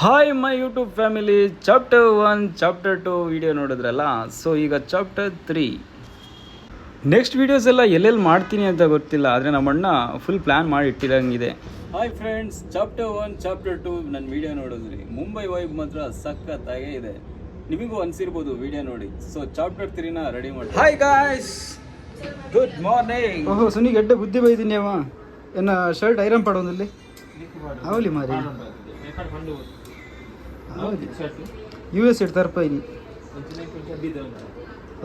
Hi my YouTube family chapter one chapter two video ನೋಡಿದ್ರಲ್ಲ? So ಈಗ chapter three next videos ಎಲ್ಲ ಎಲ್ಲೆಲ್ಲಿ ಮಾಡ್ತೀನಿ ಅಂತ ಗೊತ್ತಿಲ್ಲ ಆದರೆ ನಮ್ಮ ಅಣ್ಣ ಫುಲ್ ಪ್ಲ್ಯಾನ್ ಮಾಡಿ ಇಟ್ಟಿರಂಗಿದೆ hi friends chapter one chapter two ನನ್ನ ವಿಡಿಯೋ ನೋಡಿದ್ರಿ. ಮುಂಬೈ ವೈಬ್ ಮಾತ್ರ ಸಖತ್ತಾಗೇ ಇದೆ. ನಿಮಗೂ ಅನಿಸಿರ್ಬೋದು ವಿಡಿಯೋ ನೋಡಿ. ಸೊ ಚಾಪ್ಟರ್ ತ್ರೀನ ರೆಡಿ ಮಾಡಿ ಹಾಯ್ ಗಾಯ್ಸ್ ಗುಡ್ ಮಾರ್ನಿಂಗ್ ಓಹೋ ಸುನಿ ಗಡ್ಡ ಬುದ್ಧಿ ಬೈದಿನಿ ಅವ ಏನು ಶರ್ಟ್ ಐರನ್ ಪಡೋದಲ್ಲಿ ಅವಲಿ ಮಾರಿ. ಯು ಎಸ್ ಇಡ್ ತರ್ಪೈನಿ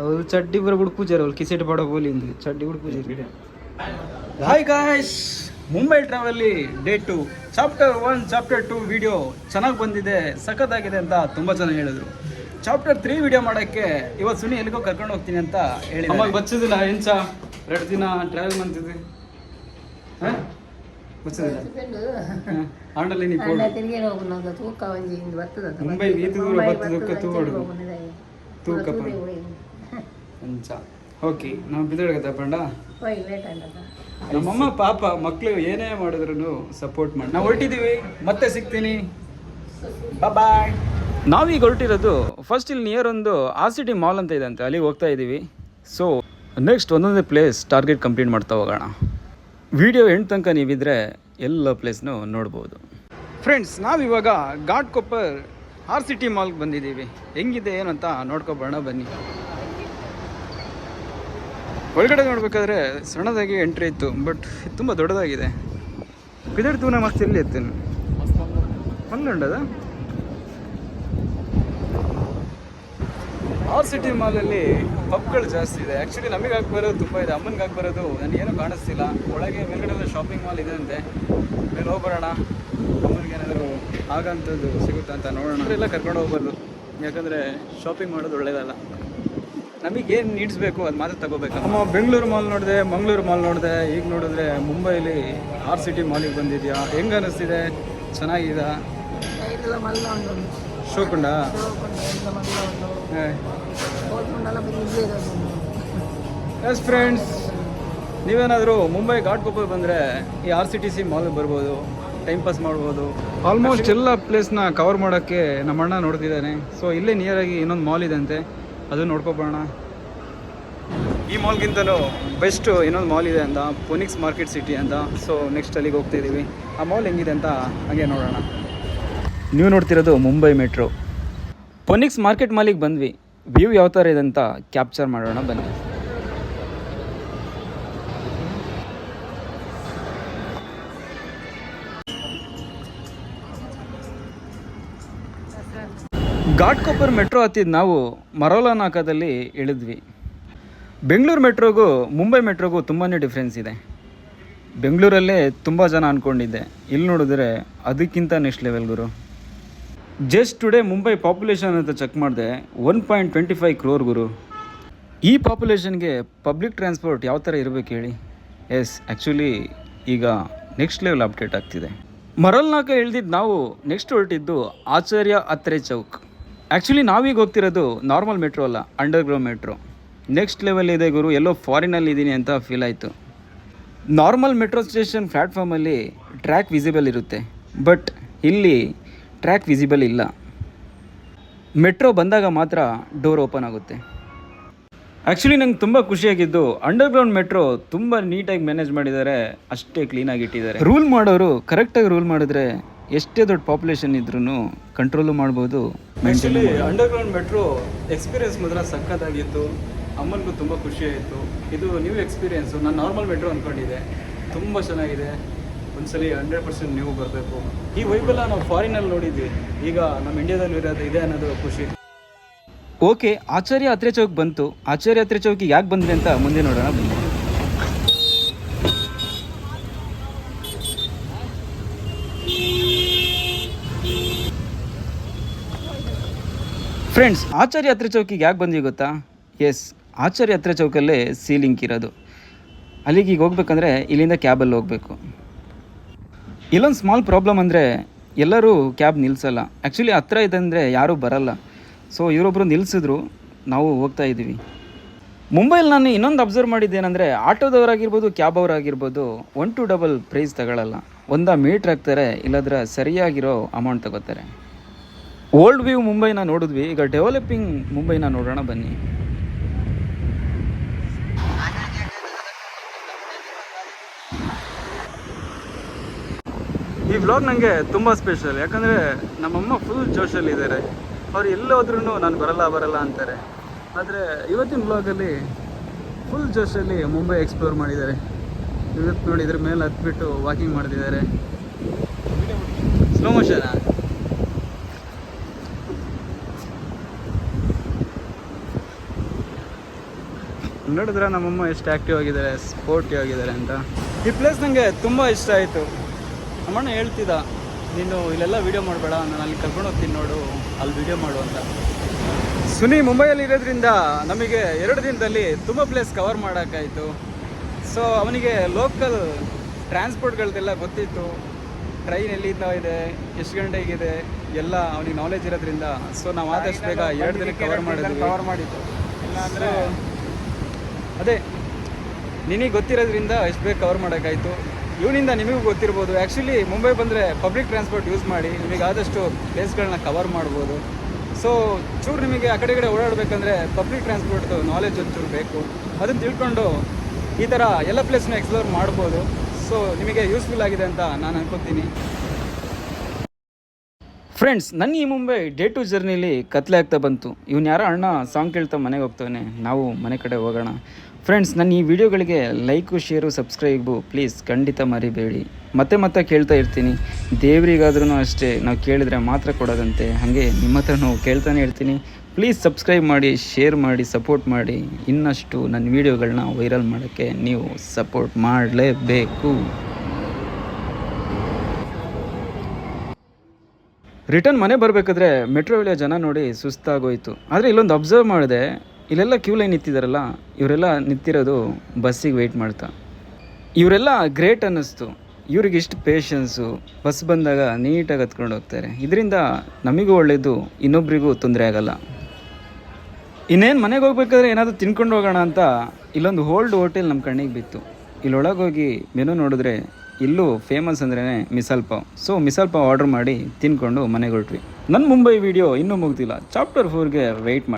ಅವರು ಚಡ್ಡಿ ಬರ ಗುಡ್ ಪೂಜಾರ ಅವ್ರು. ಕಿಸೆಟ್ ಬಾಡ ಬೋಲಿ ಅಂದ್ರೆ ಚಡ್ಡಿ ಗುಡ್ ಪೂಜಾರಿ. Hi guys Mumbai ಟ್ರಾವೆಲ್ಲಿ day two chapter one chapter two video ಚೆನ್ನಾಗಿ ಬಂದಿದೆ ಸಖತ್ತಾಗಿದೆ ಅಂತ ತುಂಬ ಜನ ಹೇಳಿದ್ರು. ಚಾಪ್ಟರ್ ತ್ರೀ ವಿಡಿಯೋ ಮಾಡೋಕ್ಕೆ ಇವತ್ತು ಸುನಿ ಎಲ್ಲಿಗೋ ಕರ್ಕೊಂಡು ಹೋಗ್ತೀನಿ ಅಂತ ಹೇಳಿ ಅಮ್ಮಗೆ ಬಚ್ಚಿದಿಲ್ಲ ಎಂಚ ಎರಡು ದಿನ ಟ್ರಾವೆಲ್ ಮಾಡ್ತಿದ್ವಿ ಹಾಂ? ಆಂಡಲ್ಲಿ ನೀ ತಿರುಗಿ ತೂಕ ಒಂಜಿ ಇಂದು ಬರ್ತದ ಮುಂಬೈ ಈತ ದೂರ ಬರ್ತದಕ್ಕೆ ತೂಗೋಡು. ತೂಕ ಎಂಚ ಓಕೆ ನಾವು ತಗೊಂಡ ಆಯ್ತದ ನಮ್ಮಮ್ಮ ಪಾಪ ಮಕ್ಕಳು ಏನೇ ಮಾಡಿದ್ರು ಸಪೋರ್ಟ್ ಮಾಡಿ. ನಾವು ಹೊರಟಿದ್ದೀವಿ ಮತ್ತೆ ಸಿಗ್ತೀನಿ. ಬಾಯ್ ನಾವೀಗ ಹೊರಟಿರೋದು ಫಸ್ಟ್ ಇಲ್ಲಿ ನಿಯರ್ ಒಂದು ಆರ್ ಸಿಟಿ ಮಾಲ್ ಅಂತ ಇದೆ ಅಂತೆ ಅಲ್ಲಿಗೆ ಹೋಗ್ತಾ ಇದ್ದೀವಿ ಸೊ ನೆಕ್ಸ್ಟ್ ಒಂದೊಂದೇ ಪ್ಲೇಸ್ ಟಾರ್ಗೆಟ್ ಕಂಪ್ಲೀಟ್ ಮಾಡ್ತಾ ಹೋಗೋಣ. ವಿಡಿಯೋ ಎಂಟು ತನಕ ನೀವಿದ್ರೆ ಎಲ್ಲ ಪ್ಲೇಸ್ನೂ ನೋಡ್ಬೋದು. ಫ್ರೆಂಡ್ಸ್ ನಾವಿವಾಗ ಘಾಟ್ ಕೊಪ್ಪರ್ ಆರ್ ಸಿಟಿ ಮಾಲ್ಗೆ ಬಂದಿದ್ದೀವಿ. ಹೆಂಗಿದೆ ಏನು ಅಂತ ನೋಡ್ಕೊಬೋಣ ಬನ್ನಿ. ಒಳಗಡೆ ನೋಡಬೇಕಾದ್ರೆ ಸಣ್ಣದಾಗಿ ಎಂಟ್ರಿ ಇತ್ತು ಬಟ್ ತುಂಬ ದೊಡ್ಡದಾಗಿದೆ. ಪಿದರ್ ತೂನ ಮಸ್ತ್ ಎಲ್ಲಿ ಇತ್ತು ಮಲ್ಲುಂಡದ ಆರ್ ಸಿಟಿ ಮಾಲಲ್ಲಿ ಪಬ್ಗಳು ಜಾಸ್ತಿ ಇದೆ. ಆ್ಯಕ್ಚುಲಿ ನಮಗೆ ಹಾಕಿ ಬರೋದು ತುಂಬ ಇದೆ. ಅಮ್ಮನಿಗೆ ಹಾಕಿ ಬರೋದು ನನಗೇನು ಕಾಣಿಸ್ತಿಲ್ಲ. ಒಳಗೆ ಮೇಲ್ಗಡೆ ಶಾಪಿಂಗ್ ಮಾಲ್ ಇದೆ ಅಂತೆ. ಮೇಲೆ ಹೋಗ್ಬರೋಣ. ಅಮ್ಮನಿಗೆ ಏನಾದರೂ ಆಗಂಥದ್ದು ಸಿಗುತ್ತಾ ಅಂತ ನೋಡೋಣ. ಎಲ್ಲ ಕರ್ಕೊಂಡು ಹೋಗ್ಬಾರ್ದು. ಯಾಕಂದರೆ ಶಾಪಿಂಗ್ ಮಾಡೋದು ಒಳ್ಳೇದಲ್ಲ. ನಮಗೆ ಏನು ನೀಡ್ಸ್ ಬೇಕು ಅದು ಮಾತ್ರ ತಗೋಬೇಕು ನಮ್ಮ ಬೆಂಗಳೂರು ಮಾಲ್ ನೋಡಿದೆ ಮಂಗಳೂರು ಮಾಲ್ ನೋಡಿದೆ ಈಗ ನೋಡಿದ್ರೆ ಮುಂಬೈಲಿ ಆರ್ ಸಿಟಿ ಮಾಲಿಗೆ ಬಂದಿದೆಯಾ? ಹೆಂಗೆ ಅನ್ನಿಸ್ತಿದೆ ಚೆನ್ನಾಗಿದೆ? ಶೋಕುಂಡ? ಎಸ್ ಫ್ರೆಂಡ್ಸ್ ನೀವೇನಾದರೂ ಮುಂಬೈ ಘಾಟ್ ಕೊಪ್ಪಲ್ ಬಂದರೆ ಈ ಆರ್ ಸಿ ಟಿ ಸಿ ಮಾಲ್ಗೆ ಬರ್ಬೋದು ಟೈಮ್ ಪಾಸ್ ಮಾಡ್ಬೋದು. ಆಲ್ಮೋಸ್ಟ್ ಎಲ್ಲ ಪ್ಲೇಸ್ನ ಕವರ್ ಮಾಡೋಕ್ಕೆ ನಮ್ಮ ಅಣ್ಣ ನೋಡ್ತಿದ್ದಾನೆ. ಸೊ ಇಲ್ಲೇ ನಿಯರಾಗಿ ಇನ್ನೊಂದು ಮಾಲ್ ಇದೆ ಅಂತೆ. ಅದನ್ನು ನೋಡ್ಕೊಬೋಣ ಈ ಮಾಲ್ಗಿಂತಲೂ ಬೆಸ್ಟು ಇನ್ನೊಂದು ಮಾಲ್ ಇದೆ ಅಂತ ಪೊನಿಕ್ಸ್ ಮಾರ್ಕೆಟ್ ಸಿಟಿ ಅಂತ. ಸೊ ನೆಕ್ಸ್ಟ್ ಅಲ್ಲಿಗೆ ಹೋಗ್ತಿದ್ದೀವಿ ಆ ಮಾಲ್ ಹೆಂಗಿದೆ ಅಂತ ಹಾಗೆ ನೋಡೋಣ. ನೀವು ನೋಡ್ತಿರೋದು ಮುಂಬೈ ಮೆಟ್ರೋ. ಪೊನಿಕ್ಸ್ ಮಾರ್ಕೆಟ್ ಮಾಲಿಗೆ ಬಂದ್ವಿ. ವ್ಯೂ ಯಾವ ಥರ ಇದೆ ಅಂತ ಕ್ಯಾಪ್ಚರ್ ಮಾಡೋಣ ಬನ್ನಿ. ಘಾಟ್ ಕೊಪ್ಪರ್ ಮೆಟ್ರೋ ಹತ್ತಿದ್ದು ನಾವು ಮರೋಲಾ ನಾಕದಲ್ಲಿ ಇಳಿದ್ವಿ. ಬೆಂಗಳೂರು ಮೆಟ್ರೋಗೂ ಮುಂಬೈ ಮೆಟ್ರೋಗೂ ತುಂಬಾ ಡಿಫ್ರೆನ್ಸ್ ಇದೆ. ಬೆಂಗಳೂರಲ್ಲೇ ತುಂಬ ಜನ ಅಂದ್ಕೊಂಡಿದ್ದೆ ಇಲ್ಲಿ ನೋಡಿದ್ರೆ ಅದಕ್ಕಿಂತ ನೆಕ್ಸ್ಟ್ ಲೆವೆಲ್ ಗುರು. ಜಸ್ಟ್ ಟುಡೇ ಮುಂಬೈ ಪಾಪ್ಯುಲೇಷನ್ ಅಂತ ಚೆಕ್ ಮಾಡಿದೆ one point twenty five crore ಗುರು. ಈ ಪಾಪ್ಯುಲೇಷನ್ಗೆ ಪಬ್ಲಿಕ್ ಟ್ರಾನ್ಸ್ಪೋರ್ಟ್ ಯಾವ ಥರ ಇರಬೇಕು ಹೇಳಿ? ಎಸ್ ಆ್ಯಕ್ಚುಲಿ ಈಗ ನೆಕ್ಸ್ಟ್ ಲೆವೆಲ್ ಅಪ್ಡೇಟ್ ಆಗ್ತಿದೆ. ಮರಲ್ನಾಕ ಇಳ್ದಿದ್ದು ನಾವು ನೆಕ್ಸ್ಟ್ ಹೊರಟಿದ್ದು ಆಚಾರ್ಯ ಅತ್ರೆ ಚೌಕ್. ಆ್ಯಕ್ಚುಲಿ ನಾವೀಗ ಹೋಗ್ತಿರೋದು ನಾರ್ಮಲ್ ಮೆಟ್ರೋ ಅಲ್ಲ ಅಂಡರ್ಗ್ರೌಂಡ್ ಮೆಟ್ರೋ ನೆಕ್ಸ್ಟ್ ಲೆವೆಲ್ ಇದೆ ಗುರು, ಎಲ್ಲೋ ಫಾರಿನಲ್ಲಿ ಇದ್ದೀನಿ ಅಂತ ಫೀಲ್ ಆಯಿತು. ನಾರ್ಮಲ್ ಮೆಟ್ರೋ ಸ್ಟೇಷನ್ ಪ್ಲ್ಯಾಟ್ಫಾರ್ಮಲ್ಲಿ ಟ್ರ್ಯಾಕ್ ವಿಸಿಬಲ್ ಇರುತ್ತೆ. ಬಟ್ ಇಲ್ಲಿ ಟ್ರ್ಯಾಕ್ ವಿಸಿಬಲ್ ಇಲ್ಲ. ಮೆಟ್ರೋ ಬಂದಾಗ ಮಾತ್ರ ಡೋರ್ ಓಪನ್ ಆಗುತ್ತೆ. ಆ್ಯಕ್ಚುಲಿ ನಂಗೆ ತುಂಬ ಖುಷಿಯಾಗಿದ್ದು ಅಂಡರ್ಗ್ರೌಂಡ್ ಮೆಟ್ರೋ ತುಂಬ ನೀಟಾಗಿ ಮ್ಯಾನೇಜ್ ಮಾಡಿದ್ದಾರೆ ಅಷ್ಟೇ ಕ್ಲೀನಾಗಿ ಇಟ್ಟಿದ್ದಾರೆ. ರೂಲ್ ಮಾಡೋರು ಕರೆಕ್ಟಾಗಿ ರೂಲ್ ಮಾಡಿದ್ರೆ ಎಷ್ಟೇ ದೊಡ್ಡ ಪಾಪ್ಯುಲೇಷನ್ ಇದ್ರೂ ಕಂಟ್ರೋಲು ಮಾಡ್ಬೋದು ಆ್ಯಕ್ಚುಲಿ ಅಂಡರ್ಗ್ರೌಂಡ್ ಮೆಟ್ರೋ ಎಕ್ಸ್ಪೀರಿಯನ್ಸ್ ಮಾತ್ರ ಸಖತ್ತಾಗಿತ್ತು. ಅಮ್ಮನಿಗೂ ತುಂಬ ಖುಷಿ ಆಯಿತು ಇದು ನ್ಯೂ ಎಕ್ಸ್ಪೀರಿಯೆನ್ಸು ನಾನು ನಾರ್ಮಲ್ ಮೆಟ್ರೋ ಅಂದ್ಕೊಂಡಿದ್ದೆ ತುಂಬ ಚೆನ್ನಾಗಿದೆ. ಒಂದ್ಸಲಿ ಹಂಡ್ರೆಡ್ ಪರ್ಸೆಂಟ್ ನೀವು ಬರಬೇಕು. ಈ ವೈಬೆಲ್ಲ ನಾವು ಫಾರಿನಲ್ಲಿ ನೋಡಿದ್ವಿ. ಈಗ ನಮ್ಮ ಇಂಡಿಯಾದಲ್ಲಿ ಇರೋದು ಇದೆ ಅನ್ನೋದು ಖುಷಿ. ಓಕೆ ಆಚಾರ್ಯ ಅತ್ರೆ ಚೌಕ್ ಬಂತು. ಆಚಾರ್ಯ ಅತ್ರೆ ಚೌಕಿಗೆ ಯಾಕೆ ಬಂದ್ವಿ ಅಂತ ಮುಂದೆ ನೋಡೋಣ ಬನ್ನಿ. ಫ್ರೆಂಡ್ಸ್ ಆಚಾರ್ಯ ಹತ್ರ ಚೌಕಿಗೆ ಯಾಕೆ ಬಂದ್ವಿ ಗೊತ್ತಾ? ಎಸ್ ಆಚಾರ್ಯ ಹತ್ರ ಚೌಕಲ್ಲೇ ಸೀಲಿಂಗ್ ಇರೋದು. ಅಲ್ಲಿಗೆ ಈಗ ಹೋಗ್ಬೇಕಂದ್ರೆ ಇಲ್ಲಿಂದ ಕ್ಯಾಬಲ್ಲಿ ಹೋಗಬೇಕು. ಇಲ್ಲೊಂದು ಸ್ಮಾಲ್ ಪ್ರಾಬ್ಲಮ್ ಅಂದರೆ ಎಲ್ಲರೂ ಕ್ಯಾಬ್ ನಿಲ್ಲಿಸಲ್ಲ ಆ್ಯಕ್ಚುಲಿ ಹತ್ರ ಇದೆ ಅಂದರೆ ಯಾರೂ ಬರಲ್ಲ. ಸೊ ಇವರೊಬ್ಬರು ನಿಲ್ಲಿಸಿದ್ರು ನಾವು ಹೋಗ್ತಾ ಇದ್ದೀವಿ. ಮುಂಬೈಲಿ ನಾನು ಇನ್ನೊಂದು ಅಬ್ಸರ್ವ್ ಮಾಡಿದ್ದೇನೆಂದರೆ, ಆಟೋದವರಾಗಿರ್ಬೋದು ಕ್ಯಾಬ್ ಅವರಾಗಿರ್ಬೋದು ಒನ್ ಟು ಡಬಲ್ ಪ್ರೈಸ್ ತಗೊಳ್ಳಲ್ಲ ಒಂದ ಮೀಟ್ರ್ ಹಾಕ್ತಾರೆ, ಇಲ್ಲದ್ರೆ ಸರಿಯಾಗಿರೋ ಅಮೌಂಟ್ ತಗೋತಾರೆ. ಓಲ್ಡ್ ವ್ಯೂ ಮುಂಬೈನ ನೋಡಿದ್ವಿ. ಈಗ ಡೆವಲಪಿಂಗ್ ಮುಂಬೈನ ನೋಡೋಣ ಬನ್ನಿ. ಈ ವ್ಲಾಗ್ ನನಗೆ ತುಂಬ ಸ್ಪೆಷಲ್ ಯಾಕಂದರೆ ನಮ್ಮಮ್ಮ ಫುಲ್ ಜೋಶಲ್ಲಿದ್ದಾರೆ ಅವ್ರು ಎಲ್ಲೋದ್ರೂ ನಾನು ಬರಲ್ಲ ಬರಲ್ಲ ಅಂತಾರೆ. ಆದರೆ ಇವತ್ತಿನ ವ್ಲಾಗಲ್ಲಿ ಫುಲ್ ಜೋಶಲ್ಲಿ ಮುಂಬೈ ಎಕ್ಸ್ಪ್ಲೋರ್ ಮಾಡಿದ್ದಾರೆ. ಇವತ್ತು ನೋಡಿ ಇದ್ರ ಮೇಲೆ ಹತ್ಬಿಟ್ಟು ವಾಕಿಂಗ್ ಮಾಡ್ತಿದ್ದಾರೆ. ಸ್ಲೋ ಮೋಷನಾ ನೋಡಿದ್ರೆ ನಮ್ಮಮ್ಮ ಎಷ್ಟು ಆ್ಯಕ್ಟಿವ್ ಆಗಿದ್ದಾರೆ ಸ್ಪೋರ್ಟಿವ್ ಆಗಿದ್ದಾರೆ ಅಂತ. ಈ ಪ್ಲೇಸ್ ನನಗೆ ತುಂಬ ಇಷ್ಟ ಆಯಿತು. ನಮ್ಮಣ್ಣ ಹೇಳ್ತಿದ್ದ ನೀನು ಇಲ್ಲೆಲ್ಲ ವೀಡಿಯೋ ಮಾಡಬೇಡ ನಾನು ಅಲ್ಲಿ ಕರ್ಕೊಂಡು ಹೋಗ್ತೀನಿ ನೋಡು ಅಲ್ಲಿ ವೀಡಿಯೋ ಮಾಡು ಅಂತ. ಸುನಿ ಮುಂಬೈಯಲ್ಲಿ ಇರೋದ್ರಿಂದ ನಮಗೆ ಎರಡು ದಿನದಲ್ಲಿ ತುಂಬ ಪ್ಲೇಸ್ ಕವರ್ ಮಾಡೋಕ್ಕಾಯಿತು. ಸೊ ಅವನಿಗೆ ಲೋಕಲ್ ಟ್ರಾನ್ಸ್ಪೋರ್ಟ್ಗಳದ್ದೆಲ್ಲ ಗೊತ್ತಿತ್ತು. ಟ್ರೈನ್ ಎಲ್ಲಿಂದ ಇದೆ ಎಷ್ಟು ಗಂಟೆಗಿದೆ ಎಲ್ಲ ಅವನಿಗೆ ನಾಲೆಜ್ ಇರೋದ್ರಿಂದ. ಸೊ ನಾವು ಆದಷ್ಟು ಬೇಗ ಎರಡು ದಿನ ಕವರ್ ಮಾಡಿದ್ವಿ. ಕವರ್ ಮಾಡಿದ್ದು. ಇಲ್ಲಾಂದರೆ ಅದೇ ನಿನಗೆ ಗೊತ್ತಿರೋದ್ರಿಂದ ಎಷ್ಟು ಬೇಗ ಕವರ್ ಮಾಡೋಕ್ಕಾಯಿತು. ಇವನಿಂದ ನಿಮಗೂ ಗೊತ್ತಿರ್ಬೋದು. ಆ್ಯಕ್ಚುಲಿ ಮುಂಬೈ ಬಂದರೆ ಪಬ್ಲಿಕ್ ಟ್ರಾನ್ಸ್ಪೋರ್ಟ್ ಯೂಸ್ ಮಾಡಿ, ನಿಮಗೆ ಆದಷ್ಟು ಪ್ಲೇಸ್ಗಳನ್ನ ಕವರ್ ಮಾಡ್ಬೋದು. ಸೊ ಚೂರು ನಿಮಗೆ ಆ ಕಡೆ ಕಡೆ ಓಡಾಡಬೇಕಂದ್ರೆ ಪಬ್ಲಿಕ್ ಟ್ರಾನ್ಸ್ಪೋರ್ಟ್ದು ನಾಲೆಜ್ ಒಂಚೂರು ಬೇಕು. ಅದನ್ನು ತಿಳ್ಕೊಂಡು ಈ ಥರ ಎಲ್ಲ ಪ್ಲೇಸ್ನ ಎಕ್ಸ್ಪ್ಲೋರ್ ಮಾಡ್ಬೋದು. ಸೊ ನಿಮಗೆ ಯೂಸ್ಫುಲ್ ಆಗಿದೆ ಅಂತ ನಾನು ಅನ್ಕೋತೀನಿ. ಫ್ರೆಂಡ್ಸ್ ನನ್ನ ಈ ಮುಂಬೈ ಡೇ ಟು ಜರ್ನಿಲಿ ಕತ್ಲೆ ಆಗ್ತಾ ಬಂತು. ಇವ್ನು ಯಾರೋ ಅಣ್ಣ ಸಾಂಗ್ ಕೇಳ್ತಾ ಮನೆಗೆ ಹೋಗ್ತಾನೆ ನಾವು ಮನೆ ಕಡೆ ಹೋಗೋಣ. ಫ್ರೆಂಡ್ಸ್ ನನ್ನ ಈ ವಿಡಿಯೋಗಳಿಗೆ ಲೈಕು ಶೇರು ಸಬ್ಸ್ಕ್ರೈಬು ಪ್ಲೀಸ್ ಖಂಡಿತ ಮರಿಬೇಡಿ. ಮತ್ತೆ ಮತ್ತೆ ಕೇಳ್ತಾ ಇರ್ತೀನಿ. ದೇವರಿಗಾದ್ರೂ ಅಷ್ಟೇ ನಾವು ಕೇಳಿದರೆ ಮಾತ್ರ ಕೊಡೋದಂತೆ. ಹಾಗೆ ನಿಮ್ಮ ಹತ್ರನೂ ಕೇಳ್ತಾನೆ ಇರ್ತೀನಿ. ಪ್ಲೀಸ್ ಸಬ್ಸ್ಕ್ರೈಬ್ ಮಾಡಿ ಶೇರ್ ಮಾಡಿ ಸಪೋರ್ಟ್ ಮಾಡಿ. ಇನ್ನಷ್ಟು ನನ್ನ ವಿಡಿಯೋಗಳನ್ನ ವೈರಲ್ ಮಾಡೋಕ್ಕೆ ನೀವು ಸಪೋರ್ಟ್ ಮಾಡಲೇಬೇಕು. ರಿಟರ್ನ್ ಮನೆ ಬರಬೇಕಾದ್ರೆ ಮೆಟ್ರೋ ಇಳಿಯೋ ಜನ ನೋಡಿ ಸುಸ್ತಾಗೋಯ್ತು. ಆದರೆ ಇಲ್ಲೊಂದು ಅಬ್ಸರ್ವ್ ಮಾಡಿದೆ. ಇಲ್ಲೆಲ್ಲ ಕ್ಯೂ ಲೈನ್ ನಿಂತಿದ್ದಾರಲ್ಲ ಇವರೆಲ್ಲ ನಿಂತಿರೋದು ಬಸ್ಸಿಗೆ ವೆಯ್ಟ್ ಮಾಡ್ತಾ. ಇವರೆಲ್ಲ ಗ್ರೇಟ್ ಅನ್ನಿಸ್ತು. ಇವ್ರಿಗೆ ಇಷ್ಟು ಪೇಷನ್ಸು ಬಸ್ ಬಂದಾಗ ನೀಟಾಗಿ ಹತ್ಕೊಂಡು ಹೋಗ್ತಾರೆ. ಇದರಿಂದ ನಮಗೂ ಒಳ್ಳೆಯದು ಇನ್ನೊಬ್ರಿಗೂ ತೊಂದರೆ ಆಗಲ್ಲ. ಇನ್ನೇನು ಮನೆಗೆ ಹೋಗ್ಬೇಕಾದ್ರೆ ಏನಾದರೂ ತಿನ್ಕೊಂಡು ಹೋಗೋಣ ಅಂತ ಇಲ್ಲೊಂದು ಓಲ್ಡ್ ಹೋಟೆಲ್ ನಮ್ಮ ಕಣ್ಣಿಗೆ ಬಿತ್ತು. ಇಲ್ಲೊಳಗೋಗಿ ಮೆನು ನೋಡಿದ್ರೆ ಇಲ್ಲೂ ಫೇಮಸ್ ಅಂದ್ರೇ ಮಿಸಾಲ್ ಪಾವ್ ಸೊ ಮಿಸಲ್ ಪಾವ್ ಆರ್ಡರ್ ಮಾಡಿ ತಿನ್ಕೊಂಡು ಮನೆಗೆ ಹೊರಟ್ವಿ. ನನ್ನ ಮುಂಬೈ ವಿಡಿಯೋ ಇನ್ನೂ ಮುಗ್ದಿಲ್ಲ. ಚಾಪ್ಟರ್ ಫೋರ್ಗೆ ವೆಯ್ಟ್ ಮಾಡಿ